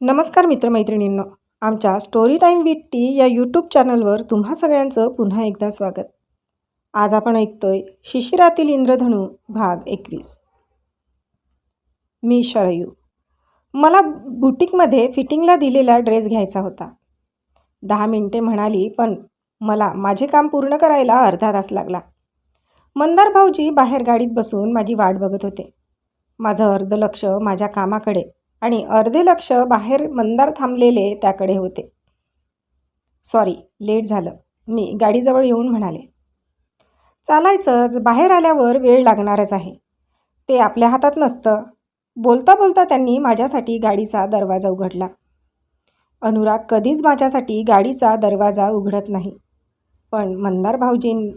नमस्कार मित्रमैत्रिणींनो आमच्या story time with Tiya YouTube चॅनलवर तुम्हा सगळ्यांचं पुन्हा एकदा स्वागत. आज आपण ऐकतोय शिशिरातील इंद्रधनू भाग एकवीस. मी शरयू. मला बुटीकमध्ये फिटिंगला दिलेला ड्रेस घ्यायचा होता. दहा मिनटे म्हणाली पण मला माझे काम पूर्ण करायला अर्धा तास लागला. मंदार भाऊजी बाहेर गाडीत बसून माझी वाट बघत होते. माझं अर्ध लक्ष माझ्या कामाकडे आणि अर्धे लक्ष बाहेर मंदार थांबलेले त्याकडे होते. सॉरी लेट झालं. मी गाडीजवळ येऊन म्हणाले चालायचंच बाहेर आल्यावर वेळ लागणारच आहे. ते आपल्या हातात नसतं. बोलता बोलता त्यांनी माझ्यासाठी गाडीचा दरवाजा उघडला. अनुराग कधीच माझ्यासाठी गाडीचा दरवाजा उघडत नाही. पण मंदार भाऊजीं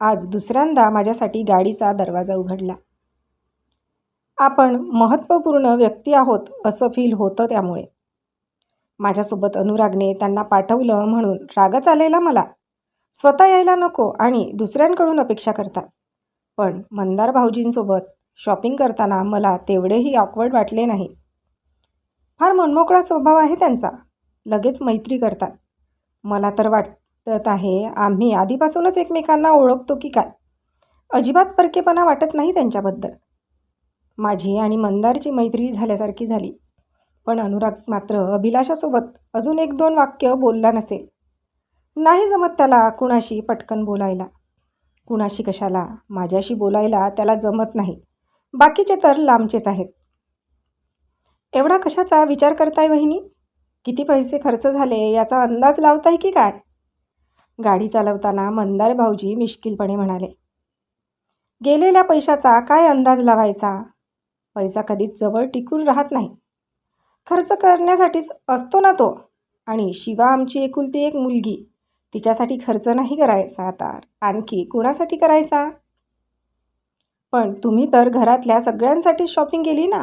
आज दुसऱ्यांदा माझ्यासाठी गाडीचा दरवाजा उघडला. आपण महत्त्वपूर्ण व्यक्ती आहोत असं फील होतं त्यामुळे. माझ्यासोबत अनुरागने त्यांना पाठवलं म्हणून रागच आलेला मला. स्वतः यायला नको आणि दुसऱ्यांकडून अपेक्षा करतात. पण मंदार भाऊजींसोबत शॉपिंग करताना मला तेवढेही ऑकवर्ड वाटले नाही. फार मनमोकळा स्वभाव आहे त्यांचा. लगेच मैत्री करतात. मला तर वाटत आहे आम्ही आधीपासूनच एकमेकांना ओळखतो की काय? अजिबात परकेपणा वाटत नाही त्यांच्याबद्दल. माझी आणि मंदारची मैत्री झाल्यासारखी झाली. पण अनुराग मात्र अभिलाषासोबत अजून एक दोन वाक्य बोलला नसेल. नाही जमत त्याला कुणाशी पटकन बोलायला. कुणाशी कशाला? माझ्याशी बोलायला त्याला जमत नाही. बाकीचे तर लांबचेच आहेत. एवढा कशाचा विचार करताय वहिनी? किती पैसे खर्च झाले याचा अंदाज लावताय की काय? गाडी चालवताना मंदार भाऊजी मिश्किलपणे म्हणाले गेलेल्या पैशाचा काय अंदाज लावायचा? पैसा कधीच जवळ टिकून राहत नाही. खर्च करण्यासाठीच असतो ना तो. आणि शिवा आमची एकुलती एक मुलगी. तिच्यासाठी खर्च नाही करायचा आता. आणखी कुणासाठी करायचा? पण तुम्ही तर घरातल्या सगळ्यांसाठी शॉपिंग केली ना?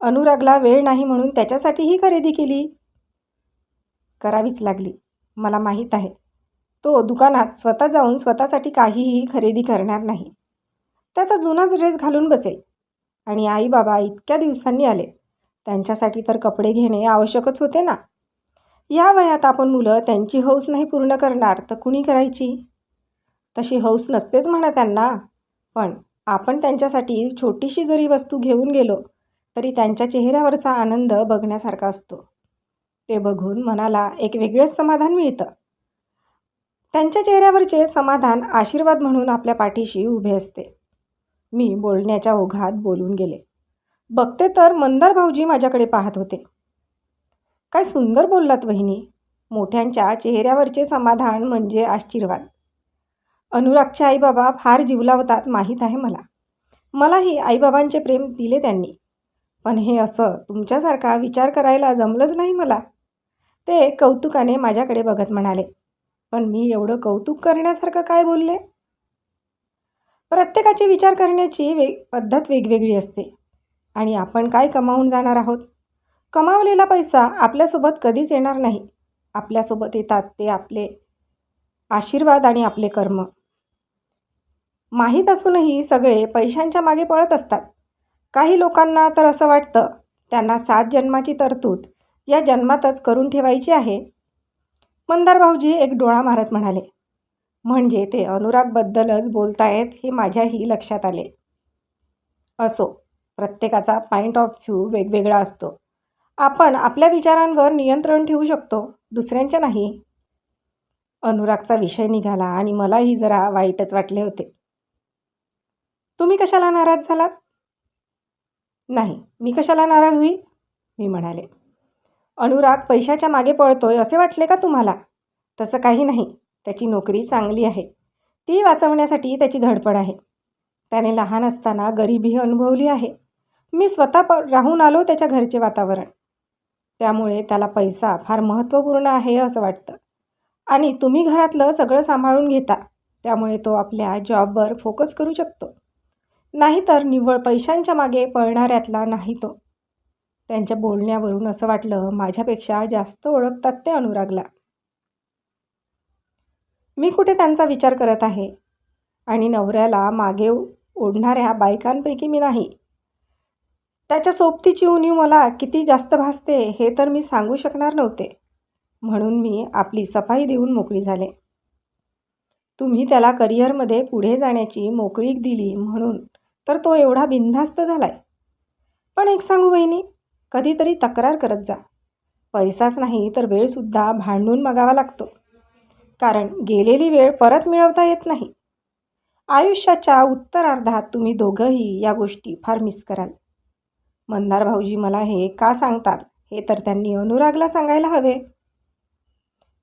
अनुरागला वेळ नाही म्हणून त्याच्यासाठीही खरेदी केली? करावीच लागली. मला माहीत आहे. तो दुकानात स्वतः जाऊन स्वतःसाठी काहीही खरेदी करणार नाही. त्याचा जुनाच ड्रेस घालून बसेल. आणि आई बाबा इतक्या दिवसांनी आले. त्यांच्यासाठी तर कपडे घेणे आवश्यकच होते ना? या वयात आपण मुलं त्यांची हौस नाही पूर्ण करणार तर कुणी करायची? तशी हौस नसतेच म्हणा त्यांना. पण आपण त्यांच्यासाठी छोटीशी जरी वस्तू घेऊन गेलो तरी त्यांच्या चेहऱ्यावरचा आनंद बघण्यासारखा असतो. ते बघून मनाला एक वेगळेच समाधान मिळतं. त्यांच्या चेहऱ्यावरचे समाधान आशीर्वाद म्हणून आपल्या पाठीशी उभे असते. मी बोलण्याच्या ओघात बोलून गेले. बघते तर मंदार भाऊजी माझ्याकडे पाहत होते. काय सुंदर बोललात वहिनी मोठ्यांच्या चेहऱ्यावरचे समाधान म्हणजे आशीर्वाद. अनुरागचे आईबाबा फार जीवलावतात माहीत आहे मला. मलाही आईबाबांचे प्रेम दिले त्यांनी. पण हे असं तुमच्यासारखा विचार करायला जमलंच नाही मला. ते कौतुकाने माझ्याकडे बघत म्हणाले. पण मी एवढं कौतुक करण्यासारखं काय बोलले? प्रत्येकाची विचार करण्याची वे पद्धत वेगवेगळी असते. आणि आपण काय कमावून जाणार आहोत? कमावलेला पैसा आपल्यासोबत कधीच येणार नाही. आपल्यासोबत येतात ते आपले आशीर्वाद आणि आपले कर्म. माहीत असूनही सगळे पैशांच्या मागे पळत असतात. काही लोकांना तर असं वाटतं त्यांना सात जन्माची तरतूद या जन्मातच करून ठेवायची आहे. मंदार भाऊजी एक डोळा मारत म्हणाले म्हणजे ते अनुरागबद्दलच बोलतायत हे माझ्याही लक्षात आले. असो प्रत्येकाचा पॉईंट ऑफ व्ह्यू वेगवेगळा असतो. आपण आपल्या विचारांवर नियंत्रण ठेवू शकतो दुसऱ्यांच्या नाही. अनुरागचा विषय निघाला आणि मलाही जरा वाईटच वाटले होते. तुम्ही कशाला नाराज झालात? नाही मी कशाला नाराज होईल? मी म्हणाले. अनुराग पैशाच्या मागे पळतोय असे वाटले का तुम्हाला? तसं काही नाही. त्याची नोकरी चांगली आहे. ती वाचवण्यासाठी त्याची धडपड आहे. त्याने लहान असताना गरिबी अनुभवली आहे. मी स्वतः प राहून आलो त्याच्या घरचे वातावरण. त्यामुळे त्याला पैसा फार महत्त्वपूर्ण आहे असं वाटतं. आणि तुम्ही घरातलं सगळं सांभाळून घेता. त्यामुळे तो आपल्या जॉबवर फोकस करू शकतो. नाहीतर निव्वळ पैशांच्या मागे पळणाऱ्यातला नाही तो. त्यांच्या बोलण्यावरून असं वाटलं माझ्यापेक्षा जास्त ओळखतात ते अनुरागला. मी कुठे त्यांचा विचार करत आहे? आणि नवऱ्याला मागे ओढणाऱ्या बायकांपैकी मी नाही. त्याच्या सोबतीची उणीव मला किती जास्त भासते हे तर मी सांगू शकणार नव्हते. म्हणून मी आपली सफाई देऊन मोकळी झाले. तुम्ही त्याला करिअरमध्ये पुढे जाण्याची मोकळीक दिली म्हणून तर तो एवढा बिनधास्त झालाय. पण एक सांगू बहिणी कधीतरी तक्रार करत जा. पैसाच नाही तर वेळसुद्धा भांडून मागावा लागतो. कारण गेलेली वेळ परत मिळवता येत नाही. आयुष्याच्या उत्तरार्धात तुम्ही दोघंही या गोष्टी फार मिस कराल. मंदार भाऊजी मला हे का सांगतात हे तर त्यांनी अनुरागला सांगायला हवे.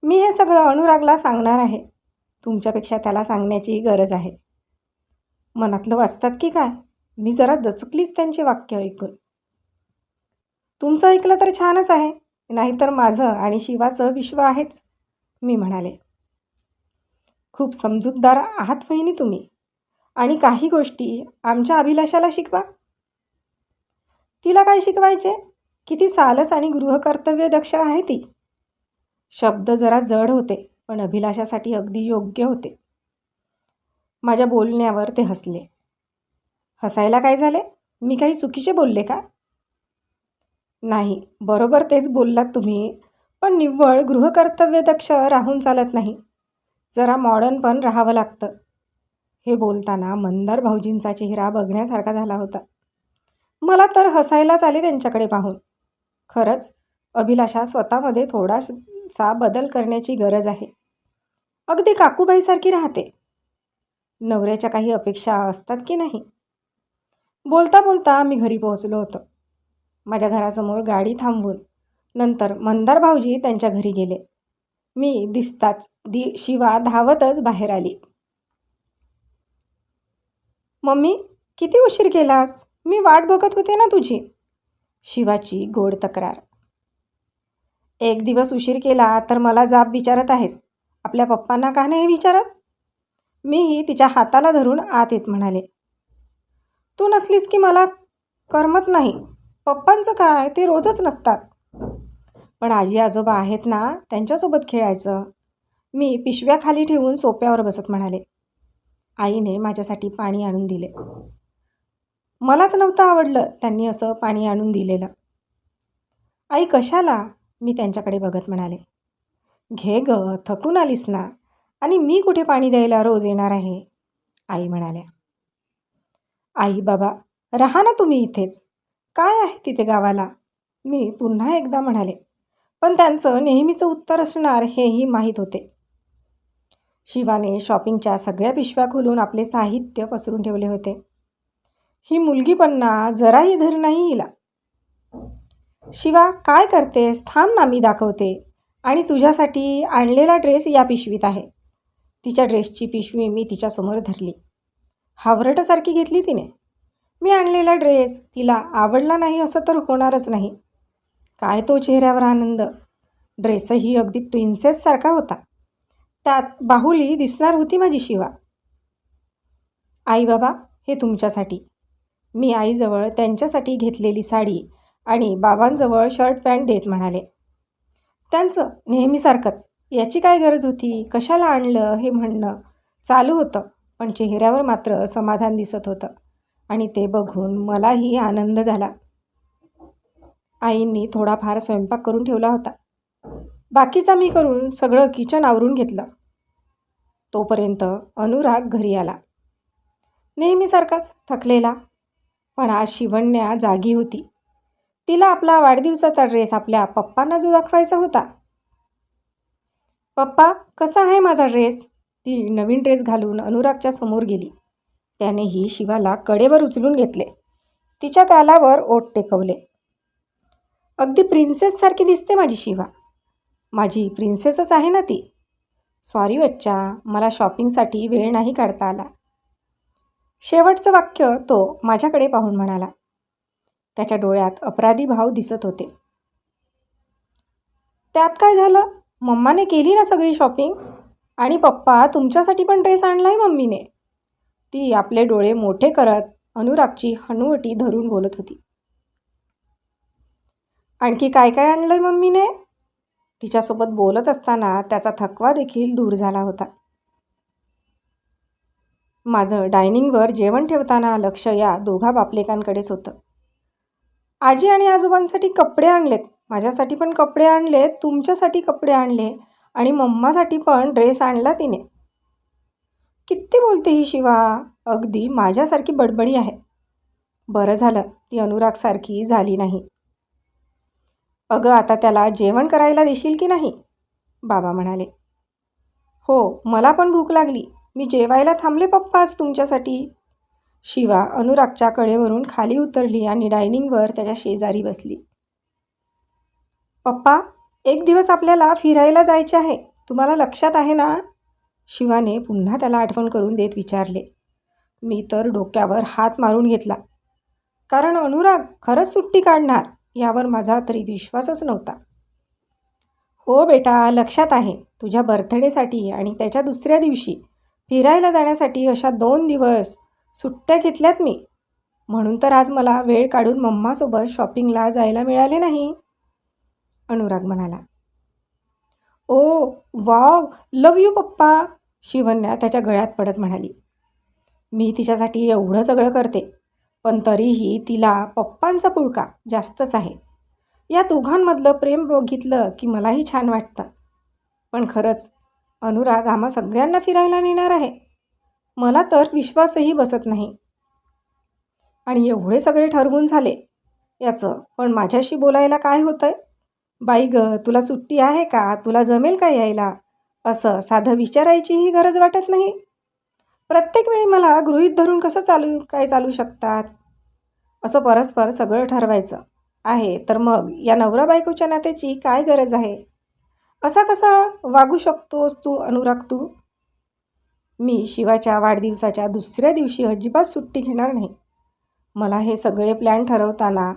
मी हे सगळं अनुरागला सांगणार आहे. तुमच्यापेक्षा त्याला सांगण्याची गरज आहे. मनातलं वाचतात की काय? मी जरा दचकलीच त्यांचे वाक्य ऐकून. तुमचं ऐकलं तर छानच आहे नाहीतर माझं आणि शिवाचं विश्व आहेच मी म्हणाले. खूप समजूतदार आहात वहिनी तुम्ही. आणि काही गोष्टी आमच्या अभिलाषाला शिकवा. तिला काय शिकवायचे? किती सालस आणि गृहकर्तव्य दक्ष आहे ती. शब्द जरा जड होते पण अभिलाषासाठी अगदी योग्य होते. माझ्या बोलण्यावर ते हसले. हसायला काय झाले? मी काही चुकीचे बोलले का? नाही बरोबर तेच बोललात तुम्ही पण निव्वळ गृहकर्तव्य दक्ष राहून चालत नाही. जरा मॉडर्न पण राहावं लागतं. हे बोलताना मंदार भाऊजींचा चेहरा बघण्यासारखा झाला होता. मला तर हसायलाच आले त्यांच्याकडे पाहून. खरंच अभिलाषा स्वतःमध्ये थोडासा बदल करण्याची गरज आहे. अगदी काकूबाईसारखी राहते. नवऱ्याच्या काही अपेक्षा असतात की नाही? बोलता बोलता मी घरी पोहोचलो होतो. माझ्या घरासमोर गाडी थांबवून नंतर मंदार भाऊजी त्यांच्या घरी गेले. मी दिसताच दि शिवा धावतच बाहेर आली. मम्मी किती उशीर केलास? मी वाट बघत होते ना तुझी. शिवाची गोड तक्रार. एक दिवस उशीर केला तर मला जाब विचारत आहेस. आपल्या पप्पांना का नाही विचारत? मीही तिच्या हाताला धरून आत येत म्हणाले. तू नसलीस की मला करमत नाही. पप्पांचं काय? ते रोजच नसतात. पण आजी आजोबा आहेत ना त्यांच्यासोबत खेळायचं. मी पिशव्या खाली ठेवून सोप्यावर बसत म्हणाले. आईने माझ्यासाठी पाणी आणून दिले. मलाच नव्हतं आवडलं त्यांनी असं पाणी आणून दिलेलं. आई कशाला? मी त्यांच्याकडे बघत म्हणाले. घे ग थकून आलीस ना. आणि मी कुठे पाणी द्यायला रोज येणार आहे? आई म्हणाल्या. आई बाबा राहा ना तुम्ही इथेच. काय आहे तिथे गावाला? मी पुन्हा एकदा म्हणाले. पण त्यांचं नेहमीचं उत्तर असणार हेही माहीत होते. शिवाने शॉपिंगच्या सगळ्या पिशव्या खोलून आपले साहित्य पसरून ठेवले होते. ही मुलगी पण जराही धर नाही हिला. शिवा काय करतेस? थांब ना मी दाखवते. आणि तुझ्यासाठी आणलेला ड्रेस या पिशवीत आहे. तिच्या ड्रेसची पिशवी मी तिच्यासमोर धरली. हावरटासारखी घेतली तिने. मी आणलेला ड्रेस तिला आवडला नाही असं तर होणारच नाही. काय तो चेहऱ्यावर आनंद? ड्रेसही अगदी प्रिन्सेससारखा होता. त्यात बाहुली दिसणार होती माझी शिवा. आई बाबा हे तुमच्यासाठी. मी आईजवळ त्यांच्यासाठी घेतलेली साडी आणि बाबांजवळ शर्ट पॅन्ट देत म्हणाले. त्यांचं नेहमीसारखंच याची काय गरज होती? कशाला आणलं हे म्हणणं? चालू होतं पण चेहऱ्यावर मात्र समाधान दिसत होतं. आणि ते बघून मलाही आनंद झाला. आईंनी थोडाफार स्वयंपाक करून ठेवला होता. बाकीचा मी करून सगळं किचन आवरून घेतलं. तोपर्यंत अनुराग घरी आला. नेहमीसारखाच थकलेला पण आज शिवण्या जागी होती. तिला आपला वाढदिवसाचा ड्रेस आपल्या पप्पांना जो दाखवायचा होता. पप्पा कसा आहे माझा ड्रेस ती नवीन ड्रेस घालून अनुरागच्या समोर गेली. त्यानेही शिवाला कडेवर उचलून घेतले. तिच्या गालावर ओट टेकवले. अगदी प्रिन्सेससारखी दिसते माझी शिवा. माझी प्रिन्सेसच आहे ना ती. सॉरी बच्चा मला शॉपिंगसाठी वेळ नाही काढता आला. शेवटचं वाक्य तो माझ्याकडे पाहून म्हणाला. त्याच्या डोळ्यात अपराधी भाव दिसत होते. त्यात काय झालं? मम्माने केली ना सगळी शॉपिंग आणि पप्पा तुमच्यासाठी पण ड्रेस आणला आहे मम्मीने? ती आपले डोळे मोठे करत अनुरागची हनुवटी धरून बोलत होती. आणखी काय काय आणलं आहे मम्मीने? तिच्यासोबत बोलत असताना त्याचा थकवा देखील दूर झाला होता. माझं डायनिंगवर जेवण ठेवताना लक्ष या दोघा बापलेकांकडेच होतं. आजी आणि आजोबांसाठी कपडे आणलेत. माझ्यासाठी पण कपडे आणलेत तुमच्यासाठी कपडे आणले आणि मम्मासाठी पण ड्रेस आणला तिने. किती बोलते ही शिवा? अगदी माझ्यासारखी बडबडी आहे. बरं झालं ती अनुरागसारखी झाली नाही. अगं आता त्याला जेवण करायला देशील की नाही? बाबा म्हणाले. हो मला पण भूक लागली. मी जेवायला थांबले पप्पा आज तुमच्यासाठी. शिवा अनुरागच्या कडेवरून खाली उतरली आणि डायनिंगवर त्याच्या शेजारी बसली. पप्पा एक दिवस आपल्याला फिरायला जायचे आहे. तुम्हाला लक्षात आहे ना? शिवाने पुन्हा त्याला आठवण करून देत विचारले. मी तर डोक्यावर हात मारून घेतला. कारण अनुराग खरंच सुट्टी काढणार. यावर माझा तरी विश्वासच नव्हता. हो बेटा लक्षात आहे. तुझ्या बर्थडेसाठी आणि त्याच्या दुसऱ्या दिवशी फिरायला जाण्यासाठी अशा दोन दिवस सुट्ट्या घेतल्यात मी. म्हणून तर आज मला वेळ काढून मम्मासोबत शॉपिंगला जायला मिळाले नाही. अनुराग म्हणाला. ओ वाव लव यू पप्पा शिवन्या त्याच्या गळ्यात पडत म्हणाली. मी तिच्यासाठी एवढं सगळं करते. पण तरीही तिला पप्पांचा पुळका जास्तच आहे. या दोघांमधलं प्रेम बघितलं की मलाही छान वाटतं. पण खरंच अनुराग आम्हा सगळ्यांना फिरायला नेणार आहे. मला तर विश्वासही बसत नाही. आणि एवढे सगळे ठरवून झाले. याचं पण माझ्याशी बोलायला काय होतं आहे बाई ग तुला सुट्टी आहे का? तुला जमेल का यायला? असं साधं विचारायचीही गरज वाटत नाही. प्रत्येक वेळी मला गृहीत धरून कसं चालू काय चालू शकतात? असं परस्पर सगळं ठरवायचं. आहे तर मग या नवरा बायकोच्या नात्याची काय गरज आहे? असा कसा वागू शकतोस तू अनुराग तू? मी शिवाच्या वाढदिवसाच्या दुसऱ्या दिवशी अजिबात सुट्टी घेणार नाही. मला हे सगळे प्लॅन ठरवताना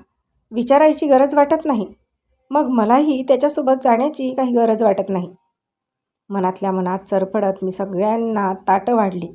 विचारायची गरज वाटत नाही. मग मलाही त्याच्यासोबत जाण्याची काही गरज वाटत नाही. मनातल्या मनात चरफडत मी सगळ्यांना ताटं वाढली.